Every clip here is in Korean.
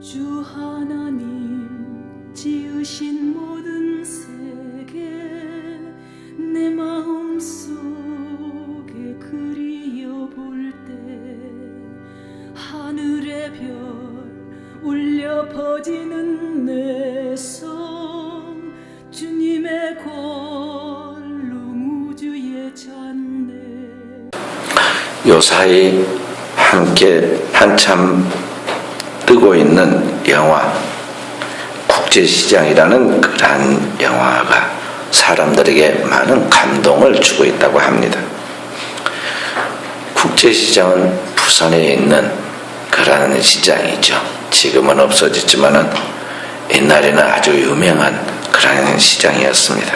주 하나님 지으신 모든 세계 내 마음 속에 그리어 볼때 하늘의 별 울려 퍼지는 내 성 주님의 권능 우주에 잤네 요사이 함께 한참 뜨고 있는 영화 국제시장이라는 그러한 영화가 사람들에게 많은 감동을 주고 있다고 합니다. 국제시장은 부산에 있는 그러한 시장이죠. 지금은 없어졌지만은 옛날에는 아주 유명한 그러한 시장이었습니다.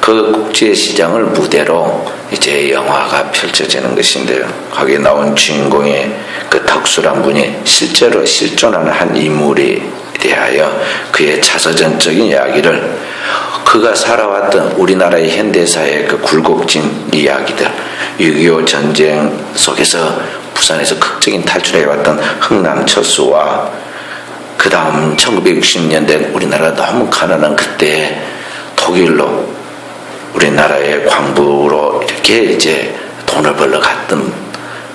그 국제시장을 무대로 이제 영화가 펼쳐지는 것인데요. 거기에 나온 주인공의 그 덕수란 분이 실제로 실존하는 한 인물에 대하여 그의 자서전적인 이야기를 그가 살아왔던 우리나라의 현대사의 그 굴곡진 이야기들, 6.25 전쟁 속에서 부산에서 극적인 탈출해왔던 흥남 철수와 그 다음 1960년대 우리나라가 너무 가난한 그때 독일로 우리나라의 광부로 이렇게 이제 돈을 벌러 갔던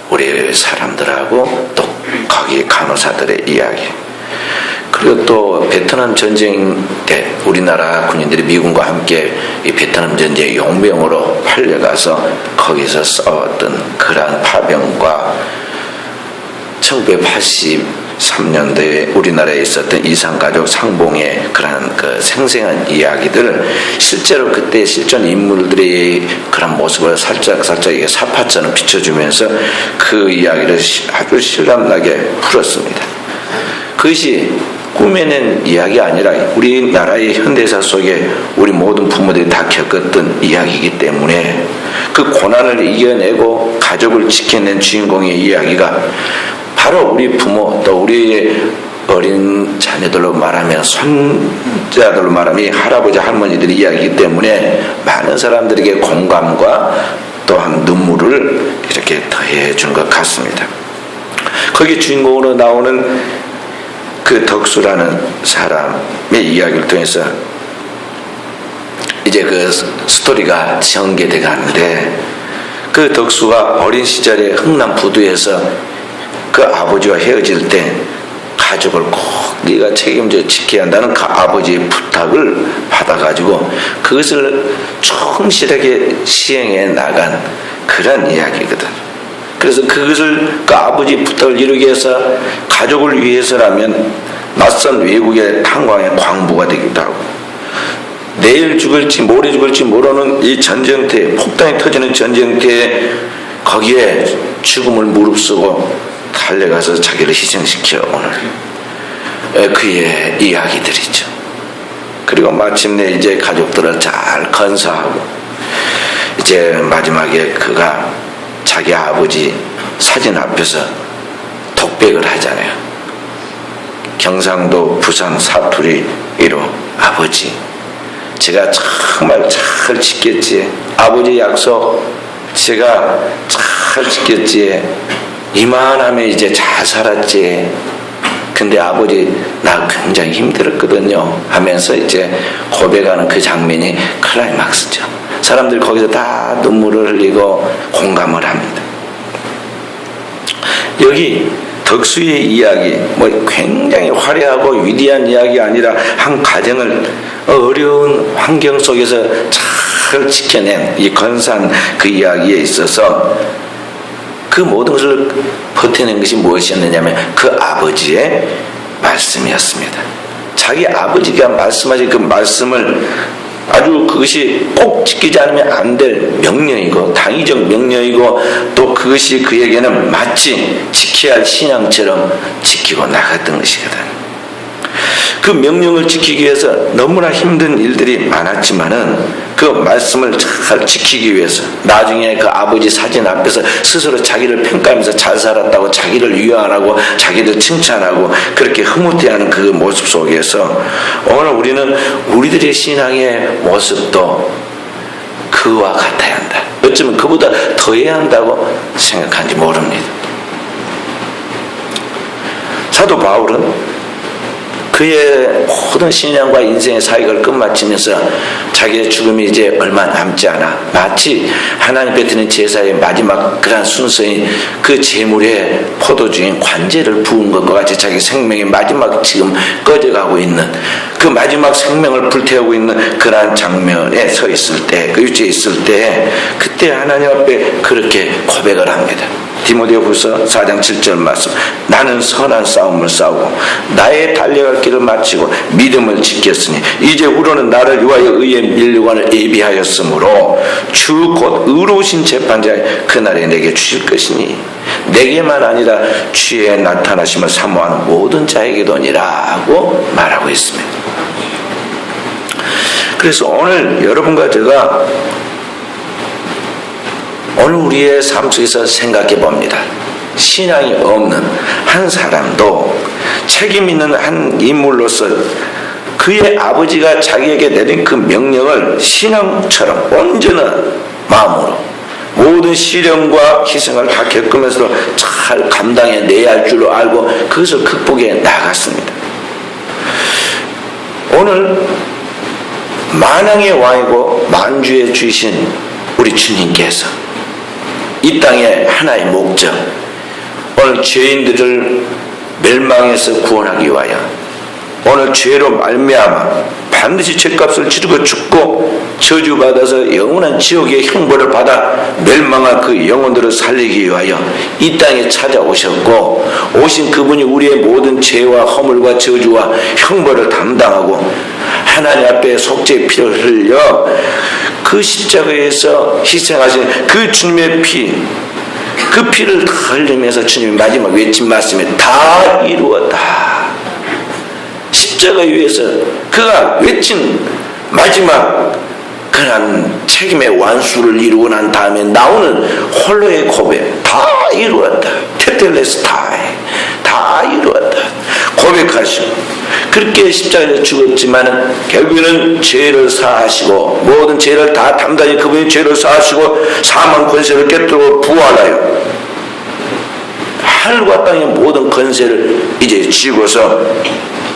우리 사람들하고 또 거기 간호사들의 이야기. 그리고 또 베트남 전쟁 때 우리나라 군인들이 미군과 함께 이 베트남 전쟁 용병으로 팔려가서 거기서 싸웠던 그러한 파병과 1983년도에 우리나라에 있었던 이산가족 상봉의 그런 그 생생한 이야기들을 실제로 그때 실존 인물들의 그런 모습을 살짝 살짝 이게 사파처럼 비춰주면서 그 이야기를 시- 아주 실감나게 풀었습니다. 그것이 꾸며낸 이야기 아니라 우리나라의 현대사 속에 우리 모든 부모들이 다 겪었던 이야기이기 때문에 그 고난을 이겨내고 가족을 지켜낸 주인공의 이야기가 바로 우리 부모 또 우리 어린 자녀들로 말하면 손자들로 말하면 이 할아버지 할머니들의 이야기이기 때문에 많은 사람들에게 공감과 또한 눈물을 이렇게 더해 준 것 같습니다. 거기 주인공으로 나오는 그 덕수라는 사람의 이야기를 통해서 이제 그 스토리가 전개돼 가는데 그 덕수가 어린 시절에 흥남 부두에서 그 아버지와 헤어질 때 가족을 꼭 네가 책임져 지켜야 한다는 그 아버지의 부탁을 받아가지고 그것을 충실하게 시행해 나간 그런 이야기거든. 그래서 그것을 그 아버지 부탁을 이루기 위해서 가족을 위해서라면 낯선 외국의 탄광의 광부가 되기도 하고 내일 죽을지 모레 죽을지 모르는 이 전쟁터에 폭탄이 터지는 전쟁터에 거기에 죽음을 무릅쓰고 달려가서 자기를 희생시켜 오늘 에, 그의 이야기들이죠. 그리고 마침내 이제 가족들을 잘 건사하고 이제 마지막에 그가 자기 아버지 사진 앞에서 독백을 하잖아요. 경상도 부산 사투리 1호 아버지 제가 정말 잘 지켰지 아버지 약속 제가 잘 지켰지 이만하면 이제 잘 살았지. 근데 아버지 나 굉장히 힘들었거든요. 하면서 이제 고백하는 그 장면이 클라이막스죠. 사람들 거기서 다 눈물을 흘리고 공감을 합니다. 여기 덕수의 이야기, 뭐 굉장히 화려하고 위대한 이야기 아니라 한 가정을 어려운 환경 속에서 잘 지켜낸 이 건산 그 이야기에 있어서 그 모든 것을 버텨낸 것이 무엇이었느냐면 그 아버지의 말씀이었습니다. 자기 아버지가 말씀하신 그 말씀을 아주 그것이 꼭 지키지 않으면 안 될 명령이고 당위적 명령이고 또 그것이 그에게는 마치 지켜야 할 신앙처럼 지키고 나갔던 것이거든. 그 명령을 지키기 위해서 너무나 힘든 일들이 많았지만은 그 말씀을 잘 지키기 위해서 나중에 그 아버지 사진 앞에서 스스로 자기를 평가하면서 잘 살았다고 자기를 위안하고 자기를 칭찬하고 그렇게 흐뭇해하는 그 모습 속에서 오늘 우리는 우리들의 신앙의 모습도 그와 같아야 한다. 어쩌면 그보다 더해야 한다고 생각하는지 모릅니다. 사도 바울은 그의 모든 신앙과 인생의 사역을 끝마치면서 자기의 죽음이 이제 얼마 남지 않아 마치 하나님 뱉는 제사의 마지막 그런 순서인 그 제물에 포도 주인 관제를 부은 것과 같이 자기 생명의 마지막 지금 꺼져가고 있는 그 마지막 생명을 불태우고 있는 그러한 장면에 서 있을 때, 그 위치에 있을 때 그때 하나님 앞에 그렇게 고백을 합니다. 디모데후서 4장 7절 말씀 나는 선한 싸움을 싸우고 나의 달려갈 길을 마치고 믿음을 지켰으니 이제 우로는 나를 위하여 의의 밀관을 예비하였으므로 주 곧 의로우신 재판자의 그날에 내게 주실 것이니 내게만 아니라 주의 나타나심을 사모하는 모든 자에게도니라고 말하고 있습니다. 그래서 오늘 여러분과 제가 오늘 우리의 삶 속에서 생각해 봅니다. 신앙이 없는 한 사람도 책임 있는 한 인물로서 그의 아버지가 자기에게 내린 그 명령을 신앙처럼 온전한 마음으로 모든 시련과 희생을 다 겪으면서 잘 감당해 내야 할 줄로 알고 그것을 극복해 나갔습니다. 오늘 만왕의 왕이고 만주의 주신 우리 주님께서 이 땅의 하나의 목적 오늘 죄인들을 멸망에서 구원하기 위하여 오늘 죄로 말미암아 반드시 죄값을 치르고 죽고 저주받아서 영원한 지옥의 형벌을 받아 멸망한 그 영혼들을 살리기 위하여 이 땅에 찾아오셨고 오신 그분이 우리의 모든 죄와 허물과 저주와 형벌을 담당하고 하나님 앞에 속죄의 피를 흘려 그 십자가에서 희생하신 그 주님의 피, 그 피를 다 흘리면서 주님이 마지막 외친 말씀에 다 이루었다. 십자가 위에서 그가 외친 마지막 그런 책임의 완수를 이루고 난 다음에 나오는 홀로의 고백 다 이루었다. 테텔레스 타이 다 이루었다. 고백하시고 그렇게 십자가에서 죽었지만 결국에는 죄를 사하시고 모든 죄를 다 담당히 그분이 죄를 사하시고 사망 권세를 깨뜨리고 부활하여 하늘과 땅의 모든 권세를 이제 쥐고서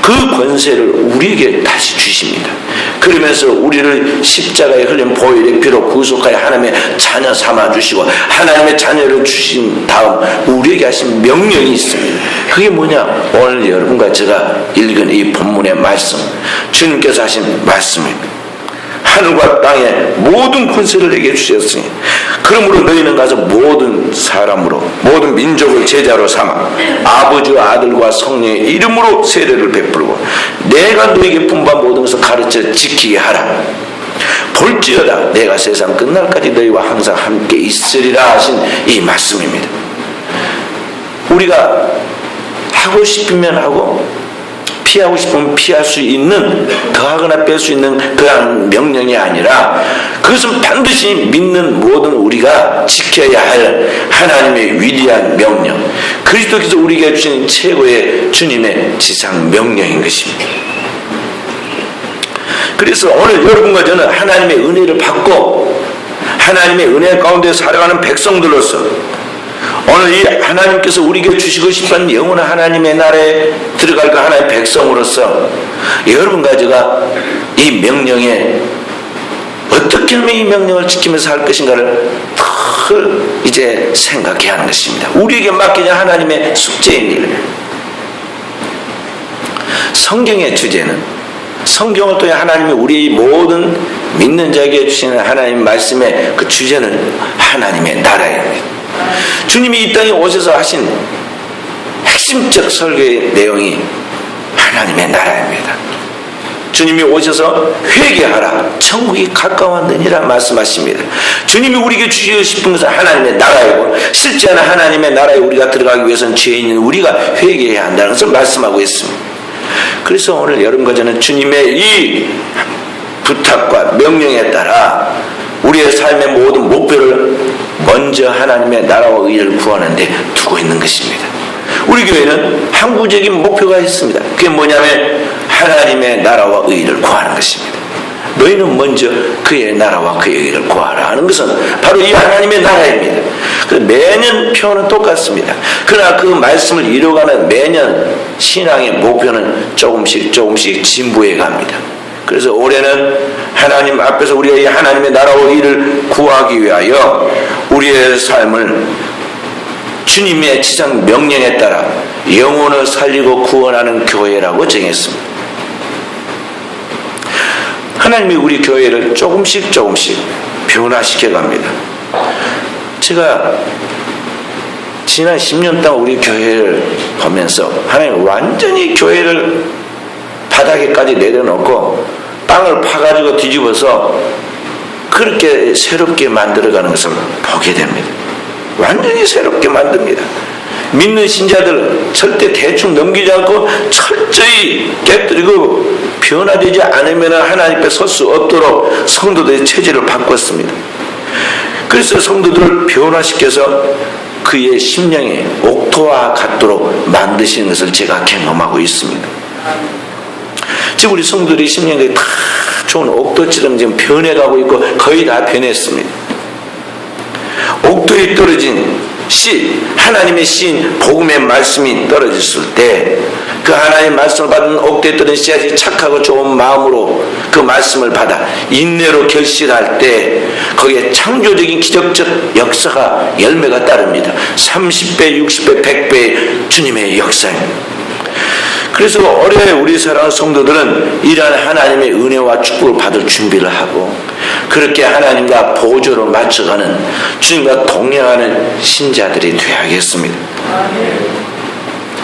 그 권세를 우리에게 다시 주십니다. 그러면서 우리를 십자가에 흘린 보혈의 피로 구속하여 하나님의 자녀 삼아 주시고 하나님의 자녀를 주신 다음 우리에게 하신 명령이 있습니다. 그게 뭐냐? 오늘 여러분과 제가 읽은 이 본문의 말씀, 주님께서 하신 말씀입니다. 하늘과 땅에 모든 권세를 내게 주셨으니 그러므로 너희는 가서 모든 사람으로 모든 민족을 제자로 삼아 아버지와 아들과 성령의 이름으로 세례를 베풀고 내가 너에게 분반 모든 것을 가르쳐 지키게 하라. 볼지어다 내가 세상 끝날까지 너희와 항상 함께 있으리라 하신 이 말씀입니다. 우리가 하고 싶으면 하고 피하고 싶으면 피할 수 있는 더하거나 뺄 수 있는 그런 명령이 아니라 그것은 반드시 믿는 모든 우리가 지켜야 할 하나님의 위대한 명령. 그리스도께서 우리에게 주신 최고의 주님의 지상 명령인 것입니다. 그래서 오늘 여러분과 저는 하나님의 은혜를 받고 하나님의 은혜 가운데 살아가는 백성들로서 오늘 이 하나님께서 우리에게 주시고 싶은 영원한 하나님의 나라에 들어갈 그 하나님의 백성으로서 여러분과 제가 이 명령에 어떻게 하면 이 명령을 지키면서 할 것인가를 늘 이제 생각해야 하는 것입니다. 우리에게 맡기는 하나님의 일. 성경의 주제는 성경을 통해 하나님이 우리 모든 믿는 자에게 주시는 하나님 말씀의 그 주제는 하나님의 나라입니다. 주님이 이 땅에 오셔서 하신 핵심적 설교의 내용이 하나님의 나라입니다. 주님이 오셔서 회개하라 천국이 가까웠느니라 말씀하십니다. 주님이 우리에게 주시고 싶은 것은 하나님의 나라이고 실제는 하나님의 나라에 우리가 들어가기 위해서는 죄인인 우리가 회개해야 한다는 것을 말씀하고 있습니다. 그래서 오늘 여러분과 저는 주님의 이 부탁과 명령에 따라 우리의 삶의 모든 목표를 먼저 하나님의 나라와 의를 구하는데 두고 있는 것입니다. 우리 교회는 항구적인 목표가 있습니다. 그게 뭐냐면 하나님의 나라와 의를 구하는 것입니다. 너희는 먼저 그의 나라와 그의 일을 구하라 하는 것은 바로 이 하나님의 나라입니다. 그 매년 표는 똑같습니다. 그러나 그 말씀을 이루어가는 매년 신앙의 목표는 조금씩 조금씩 진부해 갑니다. 그래서 올해는 하나님 앞에서 우리가 이 하나님의 나라와 일을 구하기 위하여 우리의 삶을 주님의 지상 명령에 따라 영혼을 살리고 구원하는 교회라고 정했습니다. 하나님이 우리 교회를 조금씩 조금씩 변화시켜 갑니다. 제가 지난 10년 동안 우리 교회를 보면서 하나님 완전히 교회를 바닥에까지 내려놓고 땅을 파가지고 뒤집어서 그렇게 새롭게 만들어가는 것을 보게 됩니다. 완전히 새롭게 만듭니다. 믿는 신자들 절대 대충 넘기지 않고 철저히 깨뜨리고 변화되지 않으면 하나님 앞에 설 수 없도록 성도들의 체질을 바꿨습니다. 그래서 성도들을 변화시켜서 그의 심령에 옥토와 같도록 만드시는 것을 제가 경험하고 있습니다. 지금 우리 성도들의 심령이 다 좋은 옥토처럼 지금 변해가고 있고 거의 다 변했습니다. 옥토에 떨어진 씨, 하나님의 신, 복음의 말씀이 떨어졌을 때, 그 하나님의 말씀을 받은 옥토에 떨어진 씨앗이 착하고 좋은 마음으로 그 말씀을 받아 인내로 결실할 때, 거기에 창조적인 기적적 역사가 열매가 따릅니다. 30배, 60배, 100배 주님의 역사입니다. 그래서 올해 우리 사랑하는 성도들은 이러한 하나님의 은혜와 축복을 받을 준비를 하고 그렇게 하나님과 보조로 맞춰가는 주님과 동행하는 신자들이 되어야겠습니다.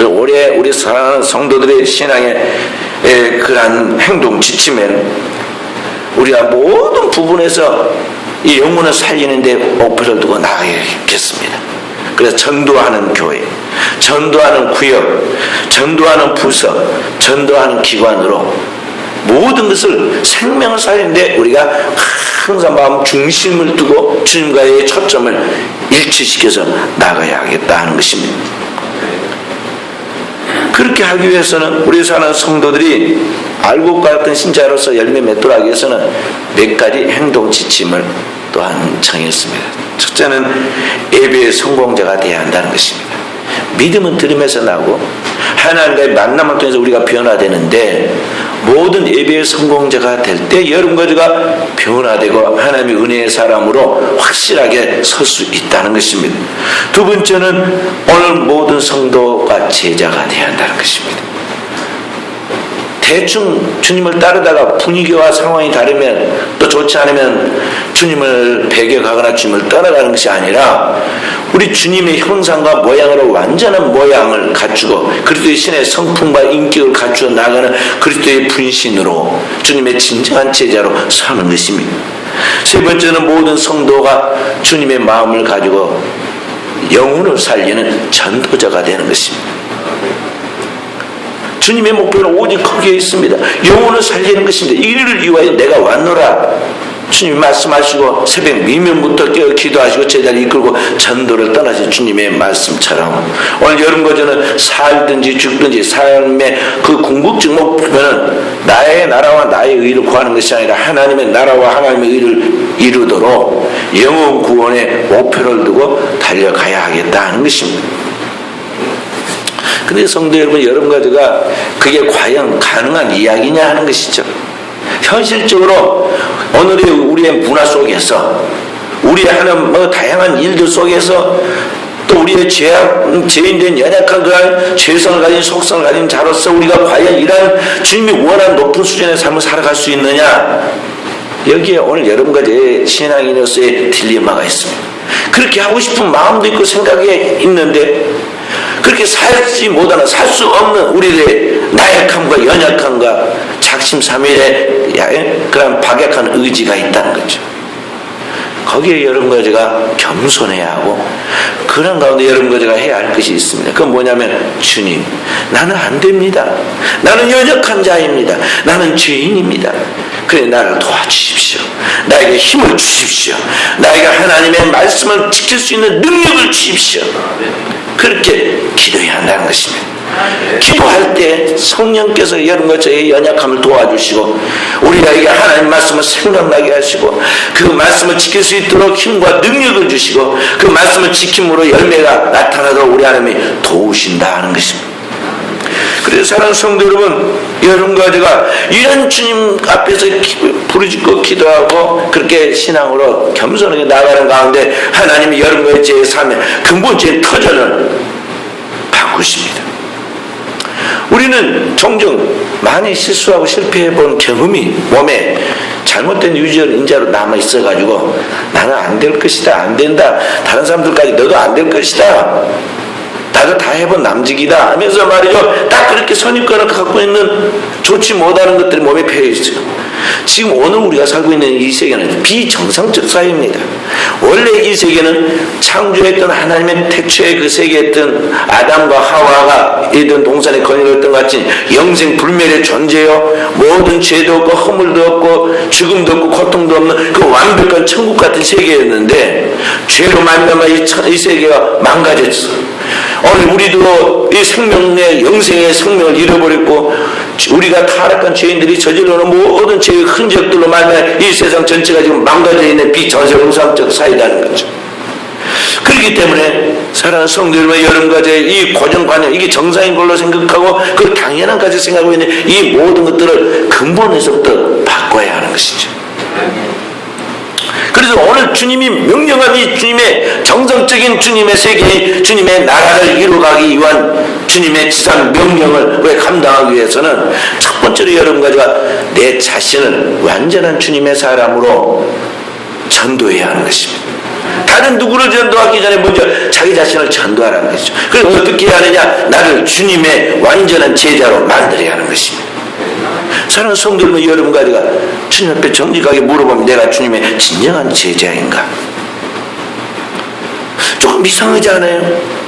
올해 우리 사랑하는 성도들의 신앙의 에, 그러한 행동 지침에는 우리가 모든 부분에서 이 영혼을 살리는데 목표를 두고 나가야겠습니다. 그래서 전도하는 교회, 전도하는 구역, 전도하는 부서, 전도하는 기관으로 모든 것을 생명을 살리는데 우리가 항상 마음 중심을 두고 주님과의 초점을 일치시켜서 나가야겠다 하는 것입니다. 그렇게 하기 위해서는 우리 사는 성도들이 알고 같은 신자로서 열매 맺도록 하기 위해서는 몇 가지 행동 지침을 또한 정했습니다. 첫째는 예배의 성공자가 되어야 한다는 것입니다. 믿음은 들음에서 나고 하나님과의 만남을 통해서 우리가 변화되는데 모든 예배의 성공자가 될 때 여러분과 변화되고 하나님의 은혜의 사람으로 확실하게 설 수 있다는 것입니다. 두 번째는 오늘 모든 성도가 제자가 되어야 한다는 것입니다. 대충 주님을 따르다가 분위기와 상황이 다르면 또 좋지 않으면 주님을 배격하거나 주님을 따라가는 것이 아니라 우리 주님의 형상과 모양으로 완전한 모양을 갖추고 그리스도의 신의 성품과 인격을 갖추어 나가는 그리스도의 분신으로 주님의 진정한 제자로 사는 것입니다. 세 번째는 모든 성도가 주님의 마음을 가지고 영혼을 살리는 전도자가 되는 것입니다. 주님의 목표는 오직 거기에 있습니다. 영혼을 살리는 것입니다. 이를 위하여 내가 왔노라. 주님이 말씀하시고 새벽 미명부터 깨어 기도하시고 제자를 이끌고 전도를 떠나신 주님의 말씀처럼 오늘 여름 거저는 살든지 죽든지 삶의 그 궁극적 목표는 나의 나라와 나의 의를 구하는 것이 아니라 하나님의 나라와 하나님의 의를 이루도록 영혼 구원의 목표를 두고 달려가야 하겠다 하는 것입니다. 근데 성도 여러분, 여러분과 제가 그게 과연 가능한 이야기냐 하는 것이죠. 현실적으로 오늘의 우리의 문화 속에서 우리의 하는 뭐 다양한 일들 속에서 또 우리의 죄악, 죄인된 연약한 그런 죄성을 가진 속성을 가진 자로서 우리가 과연 이러한 주님이 원하는 높은 수준의 삶을 살아갈 수 있느냐? 여기에 오늘 여러분과 제 신앙인으로서의 딜레마가 있습니다. 그렇게 하고 싶은 마음도 있고 생각이 있는데 그렇게 살지 못하는 살 수 없는 우리의 나약함과 연약함과 작심삼일의 그런 박약한 의지가 있다는 거죠. 거기에 여러분과 제가 겸손해야 하고 그런 가운데 여러분과 제가 해야 할 것이 있습니다. 그건 뭐냐면 주님 나는 안 됩니다. 나는 연약한 자입니다. 나는 죄인입니다. 그래 나를 도와주십시오. 나에게 힘을 주십시오. 나에게 하나님의 말씀을 지킬 수 있는 능력을 주십시오. 그렇게 기도해야 한다는 것입니다. 기도할 때 성령께서 여러분과 저의 연약함을 도와주시고 우리에게 하나님 말씀을 생각나게 하시고 그 말씀을 지킬 수 있도록 힘과 능력을 주시고 그 말씀을 지킴으로 열매가 나타나도록 우리 하나님이 도우신다 하는 것입니다. 그래서 사랑하는 성도 여러분, 여러분과 제가 이런 주님 앞에서 기- 부르짖고 기도하고 그렇게 신앙으로 겸손하게 나가는 가운데 하나님이 여러분과의 제 삶의 근본적인 터전을 바꾸십니다. 우리는 종종 많이 실수하고 실패해 본 경험이 몸에 잘못된 유전 인자로 남아 있어 가지고 나는 안 될 것이다, 안 된다. 다른 사람들까지 너도 안 될 것이다. 나도 다 해본 남직이다 하면서 말이죠. 딱 그렇게 선입관을 갖고 있는 좋지 못하는 것들이 몸에 배어 있어요. 지금 오늘 우리가 살고 있는 이 세계는 비정상적 사회입니다. 원래 이 세계는 창조했던 하나님의 태초의 그 세계였던 아담과 하와가 이던 동산의 건의였던 같이 영생 불멸의 존재요. 모든 죄도 없고 허물도 없고 죽음도 없고 고통도 없는 그 완벽한 천국 같은 세계였는데 죄로 말미암아 이, 천- 이 세계가 망가졌어. 오늘 우리도 이 생명의 영생의 생명을 잃어버렸고 우리가 타락한 죄인들이 저질러는 모든 죄의 흔적들로 말미암아 이 세상 전체가 지금 망가져 있는 비정상적 사회라는 거죠. 그렇기 때문에 사랑하는 성도 여러분 여러분과 제이 고정관념 이게 정상인 걸로 생각하고 그 당연한 가지 생각하고 있는 이 모든 것들을 근본에서부터 바꿔야 하는 것이죠. 그래서 오늘 주님이 명령한 이 주님의 정성적인 주님의 세계, 주님의 나라를 이루어가기 위한 주님의 지상 명령을 왜 감당하기 위해서는 첫 번째로 여러분과 제가 내 자신을 완전한 주님의 사람으로 전도해야 하는 것입니다. 다른 누구를 전도하기 전에 먼저 자기 자신을 전도하라는 것이죠. 그래서 어떻게 해야 하느냐? 나를 주님의 완전한 제자로 만들어야 하는 것입니다. 사랑하는 성도는 여러분과 제가 주님 앞에 정직하게 물어보면 내가 주님의 진정한 제자인가? 조금 이상하지 않아요?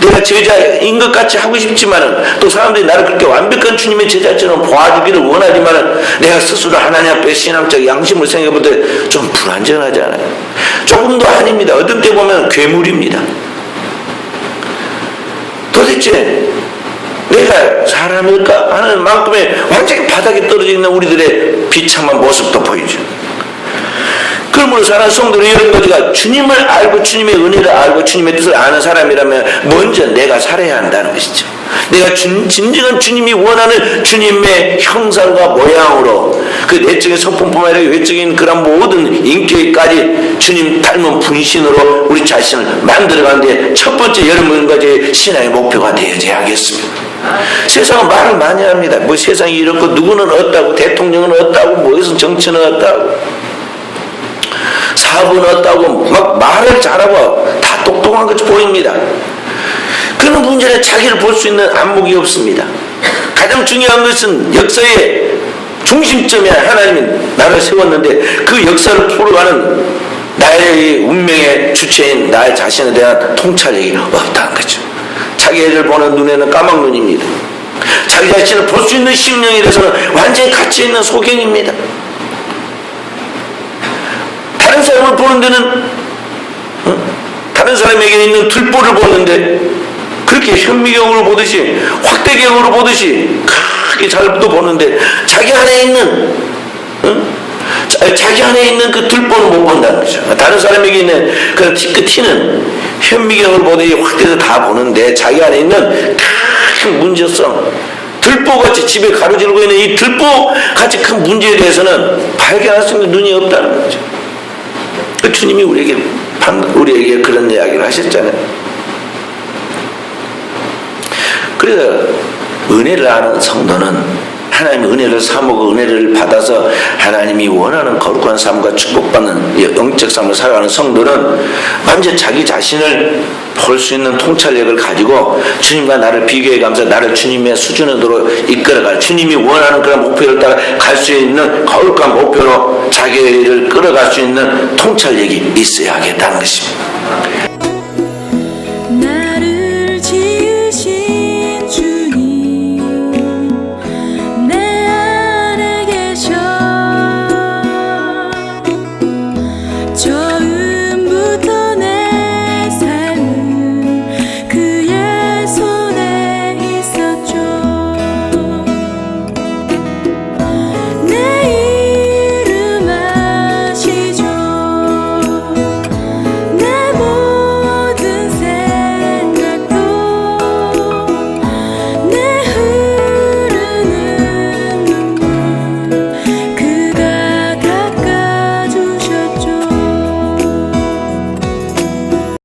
내가 제자인 것 같이 하고 싶지만은 또 사람들이 나를 그렇게 완벽한 주님의 제자처럼 보아주기를 원하지만은 내가 스스로 하나님 앞에 신앙적 양심을 생각해볼 때 좀 불안전하잖아요. 조금도 아닙니다. 어떤 때 보면 괴물입니다. 도대체 내가 사람일까 하는 만큼의 완전히 바닥에 떨어져 있는 우리들의 비참한 모습도 보이죠. 그러므로 사랑하는 성도는 이런 거지가 주님을 알고 주님의 은혜를 알고 주님의 뜻을 아는 사람이라면 먼저 내가 살아야 한다는 것이죠. 내가 주, 진정한 주님이 원하는 주님의 형상과 모양으로 그 내적인 성품뿐만 아니라 외적인 그런 모든 인격까지 주님 닮은 분신으로 우리 자신을 만들어가는데 첫 번째 여러분과 제 신앙의 목표가 되어야 하겠습니다. 세상은 말을 많이 합니다. 뭐 세상이 이렇고 누구는 어따고 대통령은 어따고 뭐에서 정치는 어따고 사업은 어따고 막 말을 잘하고 다 똑똑한 것이 보입니다. 그런 문제는 자기를 볼 수 있는 안목이 없습니다. 가장 중요한 것은 역사의 중심점에 하나님이 나를 세웠는데 그 역사를 풀어가는 나의 운명의 주체인 나의 자신에 대한 통찰력이 없다는 거죠. 자기를 보는 눈에는 까막눈입니다. 자기 자신을 볼 수 있는 심령에 대해서는 완전히 가치 있는 소경입니다. 다른 사람을 보는 데는 어? 다른 사람에게 있는 들보를 보는데 그렇게 현미경으로 보듯이 확대경으로 보듯이 크게 잘도 보는데 자기 안에 있는 어? 자, 자기 안에 있는 그 들보는 못 본다는 거죠. 다른 사람에게 있는 그 티는 현미경으로 보듯이 확대해서 다 보는데 자기 안에 있는 큰 문제성 들보같이 집에 가로지르고 있는 이 들보같이 큰 문제에 대해서는 발견할 수 있는 눈이 없다는 거죠. 그 주님이 우리에게 방- 우리에게 그런 이야기를 하셨잖아요. 그래서 은혜를 아는 성도는 하나님의 은혜를 사모고 은혜를 받아서 하나님이 원하는 거룩한 삶과 축복받는 이 영적 삶을 살아가는 성도는 완전 자기 자신을 볼 수 있는 통찰력을 가지고 주님과 나를 비교해 가면서 나를 주님의 수준으로 이끌어갈 주님이 원하는 그런 목표를 따라 갈 수 있는 거룩한 목표로 자기를 끌어갈 수 있는 통찰력이 있어야 하겠다는 것입니다.